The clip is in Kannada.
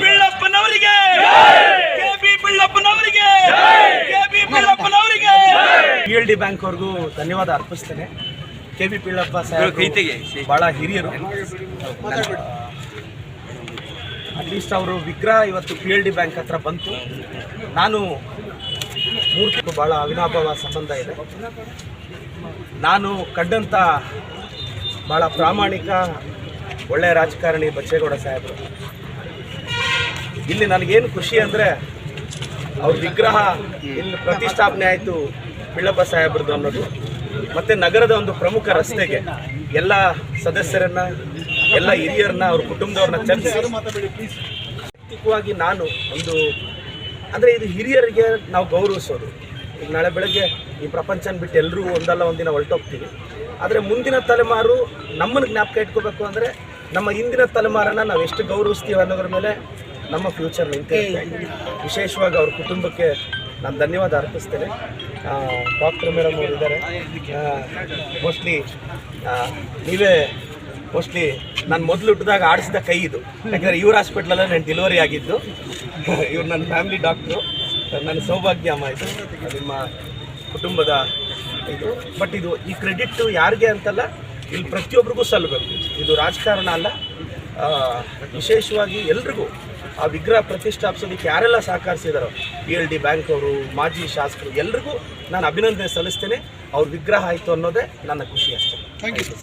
ಬಿಳ್ಳಪ್ಪನವರಿಗೆ! ಕೆಬಿ ಬಿಳ್ಳಪ್ಪನವರಿಗೆ! ಕೆಬಿ ಬಿಳ್ಳಪ್ಪನವರಿಗೆ! ಪಿ ಡಿ ಬ್ಯಾಂಕ್ ಅವ್ರಿಗೂ ಧನ್ಯವಾದ ಅರ್ಪಿಸ್ತೇನೆ. ಕೆ ಬಿ ಪಿಳ್ಳಪ್ಪ ಸಾಹೇಬ್ ಬಹಳ ಹಿರಿಯರು. ಅಟ್ಲೀಸ್ಟ್ ಅವರು ವಿಗ್ರಹ ಇವತ್ತು ಪಿ ಎಲ್ ಡಿ ಬ್ಯಾಂಕ್ ಹತ್ರ ಬಂತು. ನಾನು ಮೂರ್ತಿ ಭಾಳ ಅವಿನಾಭಾವ ಸಂಬಂಧ ಇದೆ. ನಾನು ಕಂಡಂಥ ಭಾಳ ಪ್ರಾಮಾಣಿಕ ಒಳ್ಳೆಯ ರಾಜಕಾರಣಿ ಬಚ್ಚೇಗೌಡ ಸಾಹೇಬರು. ಇಲ್ಲಿ ನನಗೇನು ಖುಷಿ ಅಂದರೆ ಅವ್ರ ವಿಗ್ರಹ ಇಲ್ಲಿ ಪ್ರತಿಷ್ಠಾಪನೆ ಆಯಿತು ಬಿಳ್ಳಪ್ಪ ಸಾಹೇಬ್ರದ್ದು ಅನ್ನೋದು. ಮತ್ತು ನಗರದ ಒಂದು ಪ್ರಮುಖ ರಸ್ತೆಗೆ ಎಲ್ಲ ಸದಸ್ಯರನ್ನ, ಎಲ್ಲ ಹಿರಿಯರನ್ನ, ಅವ್ರ ಕುಟುಂಬದವ್ರನ್ನ ಚರ್ಚಿಸಿ. ನಾನು ಒಂದು ಅಂದರೆ ಇದು ಹಿರಿಯರಿಗೆ ನಾವು ಗೌರವಿಸೋದು. ಈಗ ನಾಳೆ ಬೆಳಗ್ಗೆ ಈ ಪ್ರಪಂಚನ ಬಿಟ್ಟು ಎಲ್ಲರೂ ಒಂದಲ್ಲ ಒಂದಿನ ಹೊರಟೋಗ್ತೀವಿ. ಆದರೆ ಮುಂದಿನ ತಲೆಮಾರು ನಮ್ಮನ್ನು ಜ್ಞಾಪಕ ಇಟ್ಕೋಬೇಕು ಅಂದರೆ ನಮ್ಮ ಹಿಂದಿನ ತಲೆಮಾರನ್ನ ನಾವು ಎಷ್ಟು ಗೌರವಿಸ್ತೀವಿ ಅನ್ನೋದ್ರ ಮೇಲೆ ನಮ್ಮ ಫ್ಯೂಚರ್ ನಿಂತೆ ವಿಶೇಷವಾಗಿ ಅವ್ರ ಕುಟುಂಬಕ್ಕೆ ನಾನು ಧನ್ಯವಾದ ಅರ್ಪಿಸ್ತೇನೆ. ಡಾಕ್ಟರ್ ಮೇಡಮ್ ಅವರು ಇದ್ದಾರೆ. ಮೋಸ್ಟ್ಲಿ ನೀವೇ ಮೋಸ್ಟ್ಲಿ ನಾನು ಮೊದಲು ಹುಟ್ಟಿದಾಗ ಆಡಿಸಿದ ಕೈ ಇದು. ಯಾಕಂದರೆ ಇವ್ರ ಹಾಸ್ಪಿಟ್ಲಲ್ಲೇ ನಾನು ಡೆಲಿವರಿ ಆಗಿದ್ದು. ಇವ್ರು ನನ್ನ ಫ್ಯಾಮಿಲಿ ಡಾಕ್ಟ್ರು ನನ್ನ ಸೌಭಾಗ್ಯ ಅಮ್ಮ ಇದು. ನಿಮ್ಮ ಕುಟುಂಬದ ಇದು. ಬಟ್ ಇದು ಈ ಕ್ರೆಡಿಟ್ ಯಾರಿಗೆ ಅಂತಲ್ಲ, ಇಲ್ಲಿ ಪ್ರತಿಯೊಬ್ಬರಿಗೂ ಸಲ್ಲಬೇಕು. ಇದು ರಾಜಕಾರಣ ಅಲ್ಲ. ವಿಶೇಷವಾಗಿ ಎಲ್ರಿಗೂ ಆ ವಿಗ್ರಹ ಪ್ರತಿಷ್ಠಾಪಿಸೋದಕ್ಕೆ ಯಾರೆಲ್ಲ ಸಹಕರಿಸಿದಾರೋ ಪಿ ಎಲ್ ಡಿ ಬ್ಯಾಂಕ್ ಅವರು, ಮಾಜಿ ಶಾಸಕರು, ಎಲ್ರಿಗೂ ನಾನು ಅಭಿನಂದನೆ ಸಲ್ಲಿಸ್ತೇನೆ. ಅವ್ರ ವಿಗ್ರಹ ಆಯಿತು ಅನ್ನೋದೇ ನನ್ನ ಖುಷಿ ಅಷ್ಟೇ. Thank you